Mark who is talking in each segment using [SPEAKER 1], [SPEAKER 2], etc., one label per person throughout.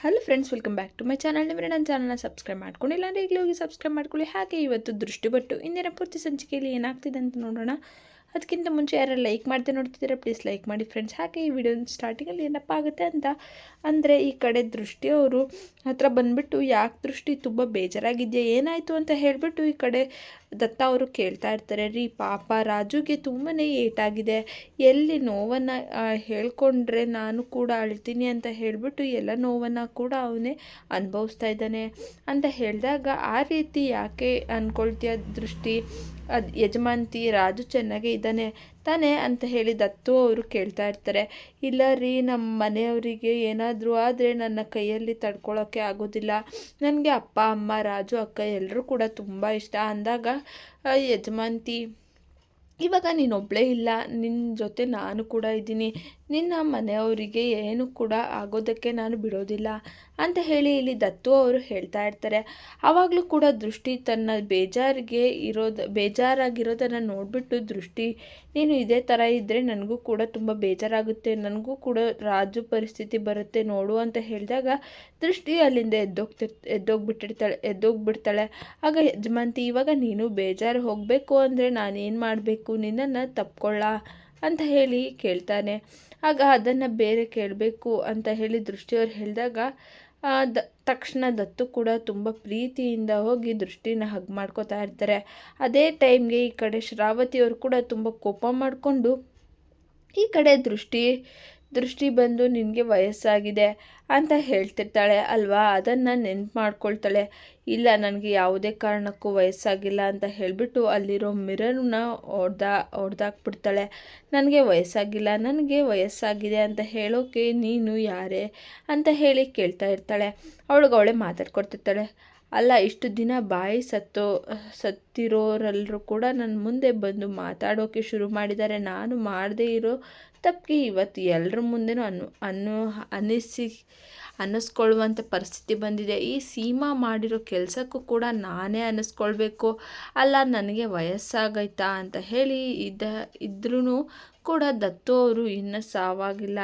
[SPEAKER 1] Hello friends welcome back to my channel ನಿಮಗೆ ನನ್ನ ಚಾನಲ್ನ ಸಬ್ಸ್ಕ್ರೈಬ್ ಮಾಡ್ಕೊಂಡಿಲ್ಲ ಅಂದರೆ ಈಗಲೇ ಹೋಗಿ ಸಬ್ಸ್ಕ್ರೈಬ್ ಮಾಡ್ಕೊಳ್ಳಿ. ಹಾಗೆ ಇವತ್ತು ದೃಷ್ಟಿ ಬಟ್ಟು ಇಂದಿನ ಪೂರ್ತಿ ಸಂಚಿಕೆಯಲ್ಲಿ ಏನಾಗ್ತಿದೆ ಅಂತ ನೋಡೋಣ. ಅದಕ್ಕಿಂತ ಮುಂಚೆ ಯಾರು ಲೈಕ್ ಮಾಡದೆ ನೋಡ್ತಿದ್ದೀರಾ ಪ್ಲೀಸ್ ಲೈಕ್ ಮಾಡಿ ಫ್ರೆಂಡ್ಸ್ ಹಾಗೆ ಈ ವಿಡಿಯೋ ಸ್ಟಾರ್ಟಿಂಗಲ್ಲಿ ಏನಪ್ಪ ಆಗುತ್ತೆ ಅಂತ, ಅಂದರೆ ಈ ಕಡೆ ದೃಷ್ಟಿ ಅವರು ಹತ್ರ ಬಂದುಬಿಟ್ಟು, ಯಾಕೆ ದೃಷ್ಟಿ ತುಂಬ ಬೇಜಾರಾಗಿದೆಯಾ, ಏನಾಯಿತು ಅಂತ ಹೇಳಿಬಿಟ್ಟು ಈ ಕಡೆ ದತ್ತ ಅವರು ಕೇಳ್ತಾ ಇರ್ತಾರೆ, ರೀ ಪಾಪ ರಾಜುಗೆ ತುಂಬಾ ಏಟಾಗಿದೆ, ಎಲ್ಲಿ ನೋವನ್ನು ಹೇಳ್ಕೊಂಡ್ರೆ ನಾನು ಕೂಡ ಅಳ್ತೀನಿ ಅಂತ ಹೇಳಿಬಿಟ್ಟು ಎಲ್ಲ ನೋವನ್ನು ಕೂಡ ಅವನೇ ಅನುಭವಿಸ್ತಾ ಇದ್ದಾನೆ ಅಂತ ಹೇಳಿದಾಗ ಆ ರೀತಿ ಯಾಕೆ ಅಂದ್ಕೊಳ್ತೀಯ ದೃಷ್ಟಿ? ಅದು ಯಜಮಾನ್ತಿ ರಾಜು ಚೆನ್ನಾಗೇ ಇದ್ದಾನೆ ತಾನೇ ಅಂತ ಹೇಳಿ ದತ್ತು ಅವರು ಕೇಳ್ತಾ ಇರ್ತಾರೆ. ಇಲ್ಲ ರೀ ನಮ್ಮ ಮನೆಯವರಿಗೆ ಏನಾದರೂ ಆದರೆ ನನ್ನ ಕೈಯಲ್ಲಿ ತಡ್ಕೊಳ್ಳೋಕ್ಕೆ ಆಗೋದಿಲ್ಲ. ನನಗೆ ಅಪ್ಪ, ಅಮ್ಮ, ರಾಜು, ಅಕ್ಕ ಎಲ್ಲರೂ ಕೂಡ ತುಂಬ ಇಷ್ಟ. ಅಂದಾಗ ಯಜಮಾಂತಿ ಇವಾಗ ನೀನೊಬ್ಬಳೇ ಇಲ್ಲ. ನಿನ್ನ ಜೊತೆ ನಾನು ಕೂಡ ಇದ್ದೀನಿ. ನಿನ್ನ ಮನೆಯವರಿಗೆ ಏನು ಕೂಡ ಆಗೋದಕ್ಕೆ ನಾನು ಬಿಡೋದಿಲ್ಲ. ಅಂತ ಹೇಳಿ ಇಲ್ಲಿ ದತ್ತು ಅವರು ಹೇಳ್ತಾ ಇರ್ತಾರೆ. ಆವಾಗಲೂ ಕೂಡ ದೃಷ್ಟಿ ತನ್ನ ಬೇಜಾರಿಗೆ ಇರೋದು, ಬೇಜಾರಾಗಿರೋದನ್ನು ನೋಡಿಬಿಟ್ಟು ದೃಷ್ಟಿ, ನೀನು ಇದೇ ಥರ ಇದ್ದರೆ ನನಗೂ ಕೂಡ ತುಂಬ ಬೇಜಾರಾಗುತ್ತೆ, ನನಗೂ ಕೂಡ ರಾಜು ಪರಿಸ್ಥಿತಿ ಬರುತ್ತೆ ನೋಡು ಅಂತ ಹೇಳಿದಾಗ ದೃಷ್ಟಿ ಅಲ್ಲಿಂದ ಎದ್ದೋಗ್ತಿರ್ ಎದ್ದೋಗ್ಬಿಟ್ಟಿರ್ತಾಳೆ, ಎದ್ದೋಗ್ಬಿಡ್ತಾಳೆ. ಆಗ ಯಜಮಾಂತಿ ಇವಾಗ ನೀನು ಬೇಜಾರು ಹೋಗಬೇಕು ಅಂದರೆ ನಾನೇನು ಮಾಡಬೇಕು? ನಿನ್ನನ್ನು ತಪ್ಕೊಳ್ಳ ಅಂತ ಹೇಳಿ ಕೇಳ್ತಾನೆ. ಆಗ ಅದನ್ನು ಬೇರೆ ಕೇಳಬೇಕು ಅಂತ ಹೇಳಿ ದೃಷ್ಟಿಯವ್ರು ಹೇಳಿದಾಗ ದ, ತಕ್ಷಣ ದತ್ತು ಕೂಡ ತುಂಬ ಪ್ರೀತಿಯಿಂದ ಹೋಗಿ ದೃಷ್ಟಿನ ಹಗ್ ಮಾಡ್ಕೋತಾ ಇರ್ತಾರೆ. ಅದೇ ಟೈಮ್ಗೆ ಈ ಕಡೆ ಶ್ರಾವತಿಯವರು ಕೂಡ ತುಂಬ ಕೋಪ ಮಾಡಿಕೊಂಡು ಈ ಕಡೆ ದೃಷ್ಟಿ ದೃಷ್ಟಿ ಬಂದು ನಿನಗೆ ವಯಸ್ಸಾಗಿದೆ ಅಂತ ಹೇಳ್ತಿರ್ತಾಳೆ ಅಲ್ವಾ? ಅದನ್ನು ನೆನ್ಪು ಮಾಡ್ಕೊಳ್ತಾಳೆ. ಇಲ್ಲ, ನನಗೆ ಯಾವುದೇ ಕಾರಣಕ್ಕೂ ವಯಸ್ಸಾಗಿಲ್ಲ ಅಂತ ಹೇಳಿಬಿಟ್ಟು ಅಲ್ಲಿರೋ ಮಿರರ್ನ ಹೊಡ್ದ ಹೊಡೆದಾಕ್ಬಿಡ್ತಾಳೆ ನನಗೆ ವಯಸ್ಸಾಗಿಲ್ಲ, ನನಗೆ ವಯಸ್ಸಾಗಿದೆ ಅಂತ ಹೇಳೋಕೆ ನೀನು ಯಾರೇ ಅಂತ ಹೇಳಿ ಕೇಳ್ತಾ ಇರ್ತಾಳೆ. ಅವಳಿಗೆ ಅವಳೆ ಮಾತಾಡ್ಕೊಡ್ತಿರ್ತಾಳೆ. ಅಲ್ಲ, ಇಷ್ಟು ದಿನ ಬಾಯಿ ಸತ್ತೋ ಸತ್ತಿರೋರೆಲ್ಲರೂ ಕೂಡ ನನ್ನ ಮುಂದೆ ಬಂದು ಮಾತಾಡೋಕೆ ಶುರು ಮಾಡಿದ್ದಾರೆ. ನಾನು ಮಾಡದೇ ಇರೋ ತಪ್ಪಿಗೆ ಇವತ್ತು ಎಲ್ಲರ ಮುಂದೆನೂ ಅನ್ನು ಅನ್ನು ಅನ್ನಿಸಿ ಅನ್ನಿಸ್ಕೊಳ್ಳುವಂಥ ಪರಿಸ್ಥಿತಿ ಬಂದಿದೆ. ಈ ಸೀಮಾ ಮಾಡಿರೋ ಕೆಲಸಕ್ಕೂ ಕೂಡ ನಾನೇ ಅನ್ನಿಸ್ಕೊಳ್ಬೇಕು ಅಲ್ಲ, ನನಗೆ ವಯಸ್ಸಾಗೈತಾ ಅಂತ ಹೇಳಿ ಇದ್ದ ಇದ್ರೂ ಕೂಡ ದತ್ತು ಅವರು ಇನ್ನೂ ಸಾವಾಗಿಲ್ಲ.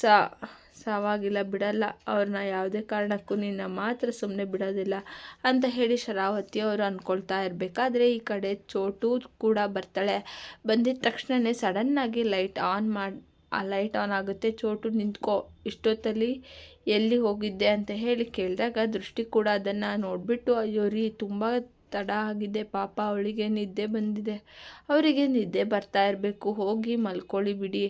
[SPEAKER 1] ಸಾ ಸಾವಾಗಿಲ್ಲ, ಬಿಡಲ್ಲ. ಅವ್ರನ್ನ ಯಾವುದೇ ಕಾರಣಕ್ಕೂ ನಿನ್ನ ಮಾತ್ರ ಸುಮ್ಮನೆ ಬಿಡೋದಿಲ್ಲ ಅಂತ ಹೇಳಿ ಶರಾವತಿ ಅವರು ಅಂದ್ಕೊಳ್ತಾ ಇರಬೇಕಾದ್ರೆ ಈ ಕಡೆ ಚೋಟು ಕೂಡ ಬರ್ತಾಳೆ. ಬಂದಿದ ತಕ್ಷಣವೇ ಸಡನ್ನಾಗಿ ಲೈಟ್ ಆನ್ ಮಾಡಿ, ಆ ಲೈಟ್ ಆನ್ ಆಗುತ್ತೆ. ಚೋಟು, ನಿಂತ್ಕೋ, ಇಷ್ಟೊತ್ತಲ್ಲಿ ಎಲ್ಲಿ ಹೋಗಿದ್ದೆ ಅಂತ ಹೇಳಿ ಕೇಳಿದಾಗ ದೃಷ್ಟಿ ಕೂಡ ಅದನ್ನು ನೋಡಿಬಿಟ್ಟು, ಅಯ್ಯೋ ರೀ, ತುಂಬ ತಡ ಆಗಿದೆ. ಪಾಪ ಅವಳಿಗೆ ನಿದ್ದೆ ಬಂದಿದೆ. ಅವರಿಗೆ ನಿದ್ದೆ ಬರ್ತಾ ಇರಬೇಕು. ಹೋಗಿ ಮಲ್ಕೊಳ್ಳಿ ಬಿಡಿ.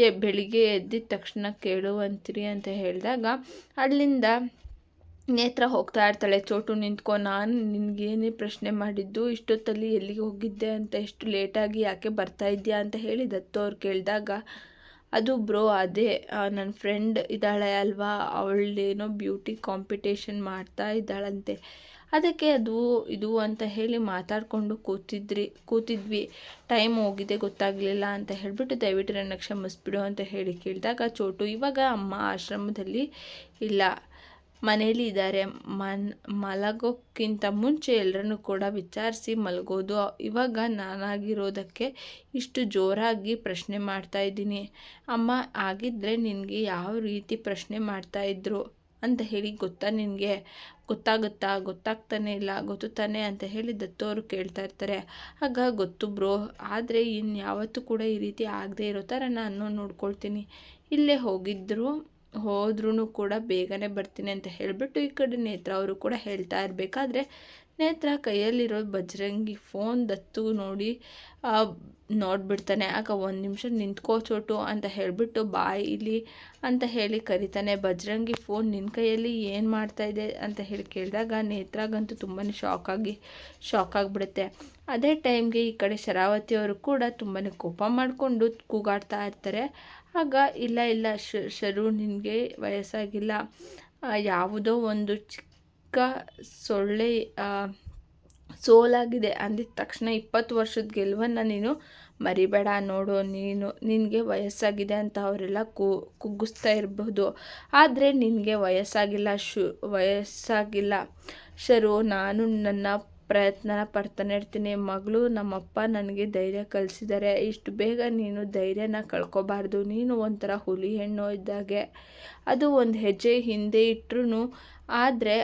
[SPEAKER 1] ಏ ಬೆಳಿಗ್ಗೆ ಎದ್ದಿದ ತಕ್ಷಣ ಕೇಳುವಂತೀರಿ ಅಂತ ಹೇಳಿದಾಗ ಅಲ್ಲಿಂದ ನೇತ್ರ ಹೋಗ್ತಾ ಇರ್ತಾಳೆ. ಚೋಟು ನಿಂತ್ಕೊ, ನಾನು ನಿನಗೇನೇ ಪ್ರಶ್ನೆ ಮಾಡಿದ್ದು, ಇಷ್ಟೊತ್ತಲ್ಲಿ ಎಲ್ಲಿಗೆ ಹೋಗಿದ್ದೆ ಅಂತ, ಎಷ್ಟು ಲೇಟಾಗಿ ಯಾಕೆ ಬರ್ತಾ ಇದೆಯಾ ಅಂತ ಹೇಳಿ ದತ್ತು ಅವ್ರು ಕೇಳಿದಾಗ, ಅದು ಬ್ರೋ, ಅದೇ ನನ್ನ ಫ್ರೆಂಡ್ ಇದ್ದಾಳೆ ಅಲ್ವಾ? ಅವಳೇನೋ ಬ್ಯೂಟಿ ಕಾಂಪಿಟೇಷನ್ ಮಾಡ್ತಾ ಇದ್ದಾಳಂತೆ. ಅದಕ್ಕೆ ಅದು, ಇದು ಅಂತ ಹೇಳಿ ಮಾತಾಡಿಕೊಂಡು ಕೂತಿದ್ರಿ, ಕೂತಿದ್ವಿ. ಟೈಮ್ ಹೋಗಿದೆ, ಗೊತ್ತಾಗಲಿಲ್ಲ ಅಂತ ಹೇಳಿಬಿಟ್ಟು ದಯವಿಟ್ಟು ನನ್ನ ಕ್ಷಮಿಸ್ಬಿಡು ಅಂತ ಹೇಳಿ ಕೇಳಿದಾಗ ಚೋಟು ಇವಾಗ ಅಮ್ಮ ಆಶ್ರಮದಲ್ಲಿ ಇಲ್ಲ. ಮನೇಲಿ ಇದ್ದಾರೆ. ಮನ್, ಮಲಗೋಕ್ಕಿಂತ ಮುಂಚೆ ಎಲ್ಲರನ್ನು ಕೂಡ ವಿಚಾರಿಸಿ ಮಲಗೋದು. ಇವಾಗ ನಾನಾಗಿರೋದಕ್ಕೆ ಇಷ್ಟು ಜೋರಾಗಿ ಪ್ರಶ್ನೆ ಮಾಡ್ತಾ ಇದ್ದೀನಿ. ಅಮ್ಮ ಆಗಿದ್ದರೆ ನಿನಗೆ ಯಾವ ರೀತಿ ಪ್ರಶ್ನೆ ಮಾಡ್ತಾಯಿದ್ರು ಅಂತ ಹೇಳಿ ಗೊತ್ತಾ ನಿನಗೆ? ಗೊತ್ತಾಗುತ್ತಾ? ಗೊತ್ತಾಗ್ತಾನೆ ಇಲ್ಲ? ಗೊತ್ತು ತಾನೆ ಅಂತ ಹೇಳಿ ದತ್ತವರು ಕೇಳ್ತಾ ಇರ್ತಾರೆ. ಆಗ ಗೊತ್ತು ಬ್ರೋ, ಆದರೆ ಇನ್ಯಾವತ್ತೂ ಕೂಡ ಈ ರೀತಿ ಆಗದೆ ಇರೋ ಥರ ನಾನು ನೋಡ್ಕೊಳ್ತೀನಿ. ಇಲ್ಲೇ ಹೋಗಿದ್ದರು ಹೋದ್ರೂ ಕೂಡ ಬೇಗನೆ ಬರ್ತೀನಿ ಅಂತ ಹೇಳಿಬಿಟ್ಟು ಈ ಕಡೆ ನೇತ್ರ ಅವರು ಕೂಡ ಹೇಳ್ತಾ ಇರಬೇಕಾದ್ರೆ ನೇತ್ರ ಕೈಯಲ್ಲಿರೋ ಬಜರಂಗಿ ಫೋನ್ ದತ್ತು ನೋಡಿ ನೋಡಿಬಿಡ್ತಾನೆ. ಆಗ ಒಂದು ನಿಮಿಷ ನಿಂತ್ಕೋ ಚೋಟು ಅಂತ ಹೇಳಿಬಿಟ್ಟು ಬಾಯಿ ಇಲ್ಲಿ ಅಂತ ಹೇಳಿ ಕರಿತಾನೆ. ಬಜರಂಗಿ ಫೋನ್ ನಿನ್ನ ಕೈಯಲ್ಲಿ ಏನು ಮಾಡ್ತಾ ಇದೆ ಅಂತ ಹೇಳಿ ಕೇಳಿದಾಗ ನೇತ್ರಾಗಂತೂ ತುಂಬಾ ಶಾಕಾಗಿ ಶಾಕ್ ಆಗಿಬಿಡುತ್ತೆ. ಅದೇ ಟೈಮ್ಗೆ ಈ ಕಡೆ ಶರಾವತಿ ಅವರು ಕೂಡ ತುಂಬಾ ಕೋಪ ಮಾಡಿಕೊಂಡು ಕೂಗಾಡ್ತಾ ಇರ್ತಾರೆ. ಆಗ, ಇಲ್ಲ ಇಲ್ಲ ಶರು ನಿನಗೆ ವಯಸ್ಸಾಗಿಲ್ಲ. ಯಾವುದೋ ಒಂದು ಚಿಕ್ಕ ಸೊಳ್ಳೆ ಸೋಲಾಗಿದೆ ಅಂದಿದ ತಕ್ಷಣ ಇಪ್ಪತ್ತು ವರ್ಷದ ಗೆಲುವನ್ನು ನೀನು ಮರಿಬೇಡ ನೋಡು. ನೀನು, ನಿನಗೆ ವಯಸ್ಸಾಗಿದೆ ಅಂತ ಅವರೆಲ್ಲ ಕುಗ್ಗಿಸ್ತಾ ಇರಬಹುದು ಆದರೆ ನಿನಗೆ ವಯಸ್ಸಾಗಿಲ್ಲ ಶು, ವಯಸ್ಸಾಗಿಲ್ಲ. ಶರು, ನಾನು ನನ್ನ ಪ್ರಯತ್ನ ಪಡ್ತಾನೆ ಇರ್ತೀನಿ. ಮಗಳು ನಮ್ಮಪ್ಪ ನನಗೆ ಧೈರ್ಯ ಕಲಿಸಿದ್ದಾರೆ ಇಷ್ಟು ಬೇಗ ನೀನು ಧೈರ್ಯನ ಕಳ್ಕೊಬಾರ್ದು. ನೀನು ಒಂಥರ ಹುಲಿ ಹೆಣ್ಣು ಇದ್ದಾಗೆ. ಅದು ಒಂದು ಹೆಜ್ಜೆ ಹಿಂದೆ ಇಟ್ಟರು ಆದರೆ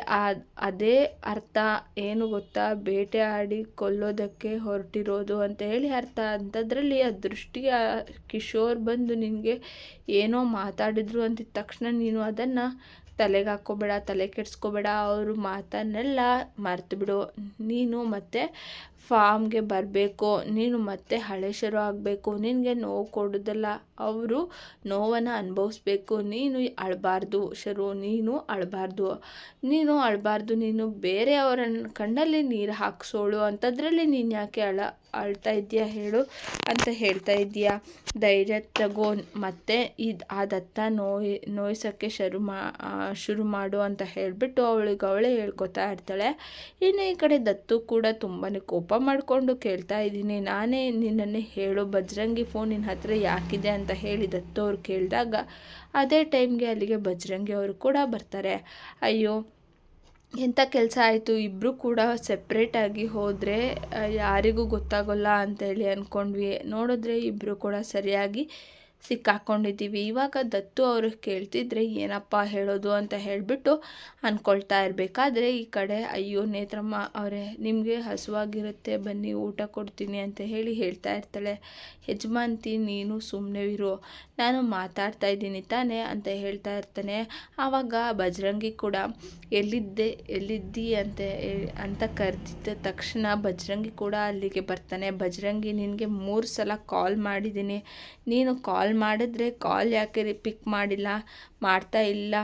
[SPEAKER 1] ಅದೇ ಅರ್ಥ. ಏನು ಗೊತ್ತಾ? ಬೇಟೆ ಆಡಿ ಕೊಲ್ಲೋದಕ್ಕೆ ಹೊರಟಿರೋದು ಅಂತ ಹೇಳಿ ಅರ್ಥ. ಅಂಥದ್ರಲ್ಲಿ ಆ ದೃಷ್ಟಿಯ ಕಿಶೋರ್ ಬಂದು ನಿನಗೆ ಏನೋ ಮಾತಾಡಿದ್ರು ಅಂತಿದ್ದ ತಕ್ಷಣ ನೀನು ಅದನ್ನು ತಲೆಗೆ ಹಾಕ್ಕೋಬೇಡ, ತಲೆ ಕೆಡಿಸ್ಕೋಬೇಡ, ಅವರು ಮಾತನ್ನೆಲ್ಲ ಮರ್ತು ಬಿಡು. ನೀನು ಮತ್ತೆ ಫಾರ್ಮ್ಗೆ ಬರಬೇಕು, ನೀನು ಮತ್ತೆ ಹಳೆ ಶುರು ಆಗಬೇಕು, ನಿನಗೆ ನೋವು ಕೊಡೋದಲ್ಲ. ಅವರು ನೋವನ್ನು ಅನುಭವಿಸ್ಬೇಕು. ನೀನು ಅಳಬಾರ್ದು ಶರು, ನೀನು ಅಳಬಾರ್ದು. ನೀನು ಅಳಬಾರ್ದು, ನೀನು ಬೇರೆಯವರನ್ನು ಕಣ್ಣಲ್ಲಿ ನೀರು ಹಾಕ್ಸೋಳು ಅಂಥದ್ರಲ್ಲಿ ನೀನು ಯಾಕೆ ಅಳ ಅಳ್ತಾ ಇದೆಯಾ ಹೇಳು ಅಂತ ಹೇಳ್ತಾ ಇದೆಯಾ ಧೈರ್ಯ ತಗೋ ಮತ್ತೆ ಇದು ಆ ದತ್ತ ನೋಯ್ ನೋಯ್ಸೋಕ್ಕೆ ಶುರು ಮಾ ಶುರು ಮಾಡು ಅಂತ ಹೇಳಿಬಿಟ್ಟು ಅವಳಿಗೆ ಅವಳೇ ಹೇಳ್ಕೊತಾ ಇರ್ತಾಳೆ. ಇನ್ನು ಈ ಕಡೆ ದತ್ತು ಕೂಡ ತುಂಬಾ ಕೋಪ ಮಾಡಿಕೊಂಡು ಕೇಳ್ತಾ ಇದ್ದೀನಿ. ನಾನೇ ನಿನ್ನನ್ನೇ ಹೇಳು, ಬಜರಂಗಿ ಫೋನ್ ನಿನ್ನ ಹತ್ರ ಯಾಕಿದೆ ಅಂತ ಹೇಳಿ ದತ್ತು ಅವ್ರು ಕೇಳಿದಾಗ, ಅದೇ ಟೈಮ್ಗೆ ಅಲ್ಲಿಗೆ ಬಜರಂಗಿ ಅವರು ಕೂಡ ಬರ್ತಾರೆ. ಅಯ್ಯೋ ಎಂಥ ಕೆಲಸ ಆಯಿತು? ಇಬ್ಬರು ಕೂಡ ಸೆಪ್ರೇಟಾಗಿ ಹೋದರೆ ಯಾರಿಗೂ ಗೊತ್ತಾಗೋಲ್ಲ ಅಂತೇಳಿ ಅಂದ್ಕೊಂಡ್ವಿ ನೋಡಿದ್ರೆ ಇಬ್ಬರು ಕೂಡ ಸರಿಯಾಗಿ ಸಿಕ್ಕಾಕೊಂಡಿದ್ದೀವಿ. ಇವಾಗ ದತ್ತು ಅವರು ಕೇಳ್ತಿದ್ರೆ ಏನಪ್ಪ ಹೇಳೋದು ಅಂತ ಹೇಳಿಬಿಟ್ಟು ಅಂದ್ಕೊಳ್ತಾ ಇರಬೇಕಾದ್ರೆ ಈ ಕಡೆ ಅಯ್ಯೋ ನೇತ್ರಮ್ಮ ಅವರೇ, ನಿಮಗೆ ಹಸುವಾಗಿರುತ್ತೆ, ಬನ್ನಿ ಊಟ ಕೊಡ್ತೀನಿ ಅಂತ ಹೇಳಿ ಹೇಳ್ತಾ ಇರ್ತಾಳೆ. ಯಜಮಾನ್ತಿ, ನೀನು ಸುಮ್ಮನೆ ಇರು, ನಾನು ಮಾತಾಡ್ತಾ ಇದ್ದೀನಿ ತಾನೇ ಅಂತ ಹೇಳ್ತಾ ಇರ್ತಾನೆ. ಆವಾಗ ಬಜರಂಗಿ ಕೂಡ, ಎಲ್ಲಿದ್ದೆ, ಎಲ್ಲಿದ್ದಿ ಅಂತ ಅಂತ ಕರೆದಿದ್ದ ತಕ್ಷಣ ಬಜರಂಗಿ ಕೂಡ ಅಲ್ಲಿಗೆ ಬರ್ತಾನೆ. ಬಜರಂಗಿ, ನಿನಗೆ ಮೂರು ಸಲ ಕಾಲ್ ಮಾಡಿದ್ದೀನಿ. ನೀನು ಕಾಲ್ ಮಾಡಿದ್ರೆ ಕಾಲ್ ಯಾಕೆ ಪಿಕ್ ಮಾಡಿಲ್ಲ? ಮಾಡ್ತಾ ಇಲ್ಲ.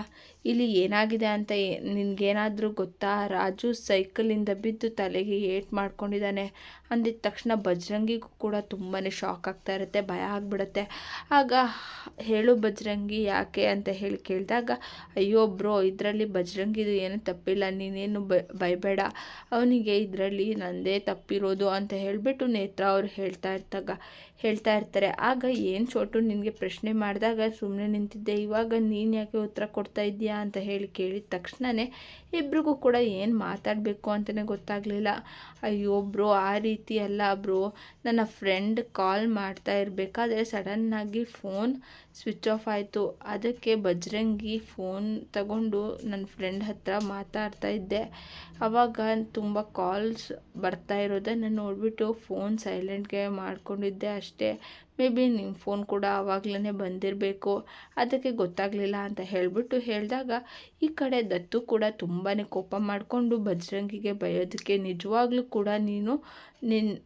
[SPEAKER 1] ಇಲ್ಲಿ ಏನಾಗಿದೆ ಅಂತ ನಿನಗೇನಾದರೂ ಗೊತ್ತಾ? ರಾಜು ಸೈಕಲಿಂದ ಬಿದ್ದು ತಲೆಗೆ ಏಟ್ ಮಾಡ್ಕೊಂಡಿದ್ದಾನೆ. ಅಂದಿದ್ದ ತಕ್ಷಣ ಬಜರಂಗಿಗೂ ಕೂಡ ತುಂಬಾ ಶಾಕ್ ಆಗ್ತಾ ಇರುತ್ತೆ, ಭಯ ಆಗಿಬಿಡುತ್ತೆ. ಆಗ ಹೇಳು ಬಜರಂಗಿ, ಯಾಕೆ ಅಂತ ಹೇಳಿ ಕೇಳಿದಾಗ, ಅಯ್ಯೋ ಬ್ರೋ, ಇದರಲ್ಲಿ ಬಜರಂಗಿದು ಏನು ತಪ್ಪಿಲ್ಲ, ನೀನೇನು ಬೈಬೇಡ ಅವನಿಗೆ ಇದರಲ್ಲಿ ನಂದೇ ತಪ್ಪಿರೋದು ಅಂತ ಹೇಳಿಬಿಟ್ಟು ನೇತ್ರ ಅವ್ರು ಹೇಳ್ತಾ ಇರ್ತಾಗ, ಹೇಳ್ತಾ ಇರ್ತಾರೆ. ಆಗ ಏನು ಚೋಟು ನಿನಗೆ ಪ್ರಶ್ನೆ ಮಾಡಿದಾಗ ಸುಮ್ಮನೆ ನಿಂತಿದ್ದೆ. ಇವಾಗ ನೀನು ಯಾಕೆ ಉತ್ತರ ಕೊಡ್ತಾ ಇದ್ದೀಯಾ ಅಂತ ಹೇಳಿ ಕೇಳಿದ ತಕ್ಷಣವೇ ಇಬ್ರಿಗೂ ಕೂಡ ಏನು ಮಾತಾಡಬೇಕು ಅಂತಲೇ ಗೊತ್ತಾಗಲಿಲ್ಲ. ಅಯ್ಯೋ ಬ್ರೋ, ಆ ರೀತಿ ಅಲ್ಲ ಬ್ರೋ. ನನ್ನ ಫ್ರೆಂಡ್ ಕಾಲ್ ಮಾಡ್ತಾ ಇರಬೇಕಾದ್ರೆ ಸಡನ್ನಾಗಿ ಫೋನ್ ಸ್ವಿಚ್ ಆಫ್ ಆಯಿತು. ಅದಕ್ಕೆ ಬಜರಂಗಿ ಫೋನ್ ತಗೊಂಡು ನನ್ನ ಫ್ರೆಂಡ್ ಹತ್ರ ಮಾತಾಡ್ತಾ ಇದ್ದೆ. ಆವಾಗ ತುಂಬ ಕಾಲ್ಸ್ ಬರ್ತಾ ಇರೋದನ್ನು ನೋಡಿಬಿಟ್ಟು ಫೋನ್ ಸೈಲೆಂಟ್ಗೆ ಮಾಡಿಕೊಂಡಿದ್ದೆ ಅಷ್ಟೇ. ಮೇ ಬಿ ನಿಮ್ಮ ಫೋನ್ ಕೂಡ ಆವಾಗಲೇ ಬಂದಿರಬೇಕು. ಅದಕ್ಕೆ ಗೊತ್ತಾಗಲಿಲ್ಲ ಅಂತ ಹೇಳಿಬಿಟ್ಟು ಹೇಳಿದಾಗ ಈ ಕಡೆ ದತ್ತು ಕೂಡ ತುಂಬಾ ಕೋಪ ಮಾಡಿಕೊಂಡು ಬಜರಂಗಿಗೆ ಬಯೋದಕ್ಕೆ ನಿಜವಾಗ್ಲೂ ಕೂಡ ನೀನು ನಿನ್ನ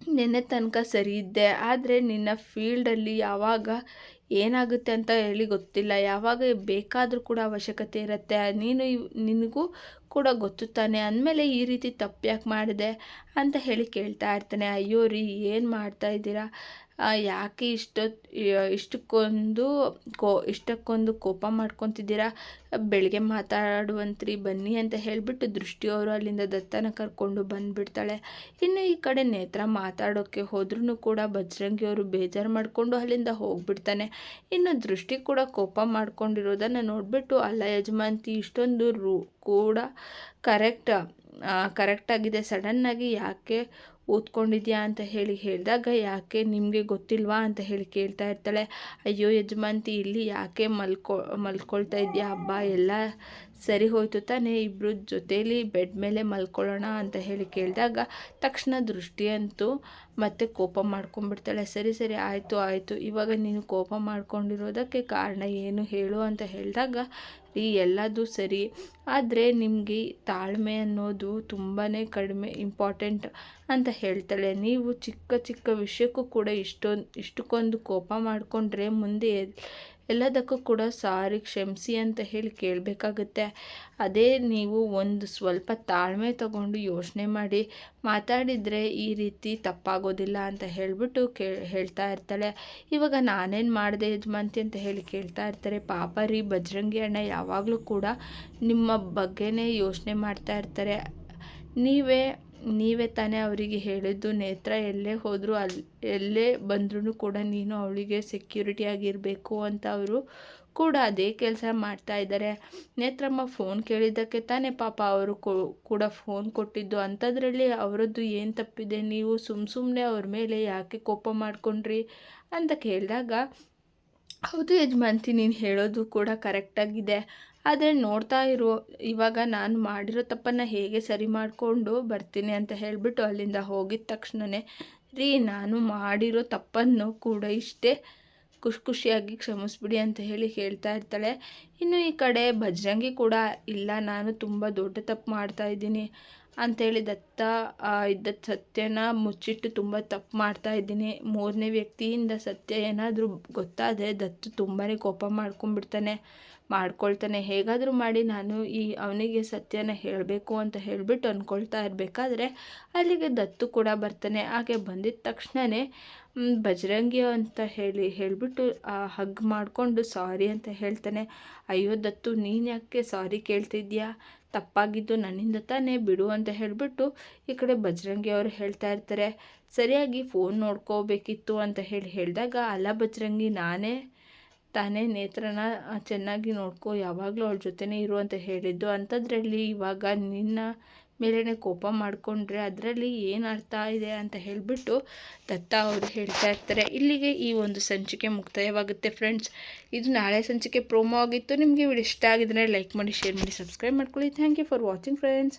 [SPEAKER 1] ನಿನ್ನೆ ತನಕ ಸರಿ ಇದ್ದೆ. ಆದರೆ ನಿನ್ನ ಫೀಲ್ಡಲ್ಲಿ ಯಾವಾಗ ಏನಾಗುತ್ತೆ ಅಂತ ಹೇಳಿ ಗೊತ್ತಿಲ್ಲ. ಯಾವಾಗ ಬೇಕಾದರೂ ಕೂಡ ಅವಶ್ಯಕತೆ ಇರುತ್ತೆ. ನೀನು ನಿನಗೂ ಕೂಡ ಗೊತ್ತು ತಾನೆ. ಅಂದಮೇಲೆ ಈ ರೀತಿ ತಪ್ಪು ಯಾಕೆ ಮಾಡಿದೆ ಅಂತ ಹೇಳಿ ಕೇಳ್ತಾ ಇರ್ತಾನೆ. ಅಯ್ಯೋ ರೀ, ಏನು ಮಾಡ್ತಾ ಇದ್ದೀರಾ? ಯಾಕೆ ಇಷ್ಟೊತ್ತು ಇಷ್ಟಕ್ಕೊಂದು ಕೋ, ಇಷ್ಟಕ್ಕೊಂದು ಕೋಪ ಮಾಡ್ಕೊತಿದ್ದೀರಾ? ಬೆಳಗ್ಗೆ ಮಾತಾಡುವಂತ್ರಿ, ಬನ್ನಿ ಅಂತ ಹೇಳಿಬಿಟ್ಟು ದೃಷ್ಟಿಯವರು ಅಲ್ಲಿಂದ ದತ್ತನ ಕರ್ಕೊಂಡು ಬಂದುಬಿಡ್ತಾಳೆ. ಇನ್ನು ಈ ಕಡೆ ನೇತ್ರ ಮಾತಾಡೋಕ್ಕೆ ಹೋದ್ರೂ ಕೂಡ ಬಜರಂಗಿಯವರು ಬೇಜಾರು ಮಾಡಿಕೊಂಡು ಅಲ್ಲಿಂದ ಹೋಗ್ಬಿಡ್ತಾನೆ. ಇನ್ನು ದೃಷ್ಟಿ ಕೂಡ ಕೋಪ ಮಾಡ್ಕೊಂಡಿರೋದನ್ನು ನೋಡಿಬಿಟ್ಟು ಅಲ್ಲ ಯಜಮಾಂತಿ ಇಷ್ಟೊಂದು ರೂ, ಕೂಡ ಕರೆಕ್ಟ್ ಕರೆಕ್ಟಾಗಿದೆ ಸಡನ್ನಾಗಿ ಯಾಕೆ ಓದ್ಕೊಂಡಿದ್ಯಾ ಅಂತ ಹೇಳಿ ಹೇಳಿದಾಗ, ಯಾಕೆ ನಿಮಗೆ ಗೊತ್ತಿಲ್ವಾ? ಅಂತ ಹೇಳಿ ಕೇಳ್ತಾ ಇರ್ತಾಳೆ. ಅಯ್ಯೋ, ಯಜಮಾನ್ತಿ, ಇಲ್ಲಿ ಯಾಕೆ ಮಲ್ಕೊ, ಮಲ್ಕೊಳ್ತಾ ಇದೆಯಾ? ಹಬ್ಬ ಎಲ್ಲ ಸರಿ ಹೋಯ್ತು ತಾನೇ ಇಬ್ಬರು ಜೊತೇಲಿ ಬೆಡ್ ಮೇಲೆ ಮಲ್ಕೊಳ್ಳೋಣ ಅಂತ ಹೇಳಿ ಕೇಳಿದಾಗ ತಕ್ಷಣ ದೃಷ್ಟಿ ಅಂತೂ ಮತ್ತೆ ಕೋಪ ಮಾಡ್ಕೊಂಡ್ಬಿಡ್ತಾಳೆ. ಸರಿ ಸರಿ, ಆಯಿತು ಆಯಿತು, ಇವಾಗ ನೀನು ಕೋಪ ಮಾಡ್ಕೊಂಡಿರೋದಕ್ಕೆ ಕಾರಣ ಏನು ಹೇಳು ಅಂತ ಹೇಳಿದಾಗ ಈ ಎಲ್ಲದೂ ಸರಿ. ಆದರೆ ನಿಮಗೆ ತಾಳ್ಮೆ ಅನ್ನೋದು ತುಂಬಾ ಕಡಿಮೆ ಇಂಪಾರ್ಟೆಂಟ್ ಅಂತ ಹೇಳ್ತಾಳೆ. ನೀವು ಚಿಕ್ಕ ಚಿಕ್ಕ ವಿಷಯಕ್ಕೂ ಕೂಡ ಇಷ್ಟೊಂದು, ಇಷ್ಟಕ್ಕೊಂದು ಕೋಪ ಮಾಡಿಕೊಂಡ್ರೆ ಮುಂದೆ ಎಲ್ಲದಕ್ಕೂ ಕೂಡ ಸಾರಿ, ಕ್ಷಮಿಸಿ ಅಂತ ಹೇಳಿ ಕೇಳಬೇಕಾಗುತ್ತೆ. ಅದೇ ನೀವು ಒಂದು ಸ್ವಲ್ಪ ತಾಳ್ಮೆ ತಗೊಂಡು ಯೋಚನೆ ಮಾಡಿ, ಮಾತಾಡಿದರೆ ಈ ರೀತಿ ತಪ್ಪಾಗೋದಿಲ್ಲ ಅಂತ ಹೇಳಿಬಿಟ್ಟು ಕೇ, ಹೇಳ್ತಾ ಇರ್ತಾಳೆ. ಇವಾಗ ನಾನೇನು ಮಾಡಿದೆ ಯಜಮಾಂತಿ ಅಂತ ಹೇಳಿ ಕೇಳ್ತಾ ಇರ್ತಾರೆ. ಪಾಪ ರೀ, ಬಜರಂಗಿ ಅಣ್ಣ ಯಾವಾಗಲೂ ಕೂಡ ನಿಮ್ಮ ಬಗ್ಗೆನೇ ಯೋಚನೆ ಮಾಡ್ತಾ ಇರ್ತಾರೆ. ನೀವೇ ನೀವೇ ತಾನೇ ಅವರಿಗೆ ಹೇಳಿದ್ದು, ನೇತ್ರ ಎಲ್ಲೇ ಹೋದರೂ ಅಲ್ಲಿ ಎಲ್ಲೇ ಬಂದ್ರೂ ಕೂಡ ನೀನು ಅವಳಿಗೆ ಸೆಕ್ಯೂರಿಟಿ ಆಗಿರಬೇಕು ಅಂತ ಅವರು ಕೂಡ ಅದೇ ಕೆಲಸ ಮಾಡ್ತಾ ಇದ್ದಾರೆ. ನೇತ್ರಮ್ಮ ಫೋನ್ ಕೇಳಿದ್ದಕ್ಕೆ ತಾನೇ ಪಾಪ ಅವರು ಕೂಡ ಫೋನ್ ಕೊಟ್ಟಿದ್ದು. ಅಂಥದ್ರಲ್ಲಿ ಅವರದ್ದು ಏನು ತಪ್ಪಿದೆ? ನೀವು ಸುಮ್ಮ ಸುಮ್ಮನೆ ಅವ್ರ ಮೇಲೆ ಯಾಕೆ ಕೋಪ ಮಾಡಿಕೊಂಡ್ರಿ? ಅಂತ ಕೇಳಿದಾಗ, ಹೌದು ಯಜಮಾನ್ತಿ ನೀನು ಹೇಳೋದು ಕೂಡ ಕರೆಕ್ಟಾಗಿದೆ ಆದರೆ ನೋಡ್ತಾ ಇರೋ, ಇವಾಗ ನಾನು ಮಾಡಿರೋ ತಪ್ಪನ್ನು ಹೇಗೆ ಸರಿ ಮಾಡಿಕೊಂಡು ಬರ್ತೀನಿ ಅಂತ ಹೇಳಿಬಿಟ್ಟು ಅಲ್ಲಿಂದ ಹೋಗಿದ ತಕ್ಷಣವೇ ರೀ ನಾನು ಮಾಡಿರೋ ತಪ್ಪನ್ನು ಕೂಡ ಇಷ್ಟೇ ಖುಷಿ ಖುಷಿಯಾಗಿ ಕ್ಷಮಿಸ್ಬಿಡಿ ಅಂತ ಹೇಳಿ ಹೇಳ್ತಾ ಇರ್ತಾಳೆ. ಇನ್ನು ಈ ಕಡೆ ಭಜರಂಗಿ ಕೂಡ ಇಲ್ಲ, ನಾನು ತುಂಬ ದೊಡ್ಡ ತಪ್ಪು ಮಾಡ್ತಾ ಇದ್ದೀನಿ. ಅಂಥೇಳಿ ದತ್ತ ಇದ್ದ ಸತ್ಯನ ಮುಚ್ಚಿಟ್ಟು ತುಂಬ ತಪ್ಪು ಮಾಡ್ತಾ ಇದ್ದೀನಿ. ಮೂರನೇ ವ್ಯಕ್ತಿಯಿಂದ ಸತ್ಯ ಏನಾದರೂ ಗೊತ್ತಾದರೆ ದತ್ತು ತುಂಬಾ ಕೋಪ ಮಾಡ್ಕೊಂಡ್ಬಿಡ್ತಾನೆ, ಮಾಡ್ಕೊಳ್ತಾನೆ. ಹೇಗಾದರೂ ಮಾಡಿ ನಾನು ಈ ಅವನಿಗೆ ಸತ್ಯನ ಹೇಳಬೇಕು ಅಂತ ಹೇಳಿಬಿಟ್ಟು ಅಂದ್ಕೊಳ್ತಾ ಇರಬೇಕಾದ್ರೆ ಅಲ್ಲಿಗೆ ದತ್ತು ಕೂಡ ಬರ್ತಾನೆ. ಹಾಗೆ ಬಂದಿದ್ದ ತಕ್ಷಣವೇ ಬಜರಂಗಿ ಅಂತ ಹೇಳಿ, ಹೇಳಿಬಿಟ್ಟು ಹಗ್ ಮಾಡಿಕೊಂಡು ಸಾರಿ ಅಂತ ಹೇಳ್ತಾನೆ. ಅಯ್ಯೋ, ದತ್ತು, ನೀನು ಯಾಕೆ ಸಾರಿ ಕೇಳ್ತಿದ್ಯಾ? ತಪ್ಪಾಗಿದ್ದು ನನ್ನಿಂದ ತಾನೇ ಬಿಡು ಅಂತ ಹೇಳಿಬಿಟ್ಟು, ಈ ಕಡೆ ಬಜರಂಗಿ ಅವರು ಹೇಳ್ತಾ ಇರ್ತಾರೆ. ಸರಿಯಾಗಿ ಫೋನ್ ನೋಡ್ಕೋಬೇಕಿತ್ತು ಅಂತ ಹೇಳಿ ಹೇಳಿದಾಗ, ಅಲ್ಲ ಬಜರಂಗಿ, ನಾನೇ ತಾನೇ ನೇತ್ರನ ಚೆನ್ನಾಗಿ ನೋಡ್ಕೋ, ಯಾವಾಗಲೂ ಅವಳ ಜೊತೆನೇ ಇರು ಅಂತ ಹೇಳಿದ್ದು. ಅಂಥದ್ರಲ್ಲಿ ಇವಾಗ ನಿನ್ನ ಮೇಲೇ ಕೋಪ ಮಾಡಿಕೊಂಡ್ರೆ ಅದರಲ್ಲಿ ಏನು ಅರ್ಥ ಇದೆ ಅಂತ ಹೇಳಿಬಿಟ್ಟು ದತ್ತ ಅವರು ಹೇಳ್ತಾ ಇರ್ತಾರೆ. ಇಲ್ಲಿಗೆ ಈ ಒಂದು ಸಂಚಿಕೆ ಮುಕ್ತಾಯವಾಗುತ್ತೆ ಫ್ರೆಂಡ್ಸ್ ಇದು ನಾಳೆ ಸಂಚಿಕೆ ಪ್ರೋಮೋ ಆಗಿತ್ತು. ನಿಮಗೆ ವಿಡಿಯೋ ಇಷ್ಟ ಆಗಿದ್ರೆ ಲೈಕ್ ಮಾಡಿ ಶೇರ್ ಮಾಡಿ ಸಬ್ಸ್ಕ್ರೈಬ್ ಮಾಡ್ಕೊಳ್ಳಿ. Thank you for watching friends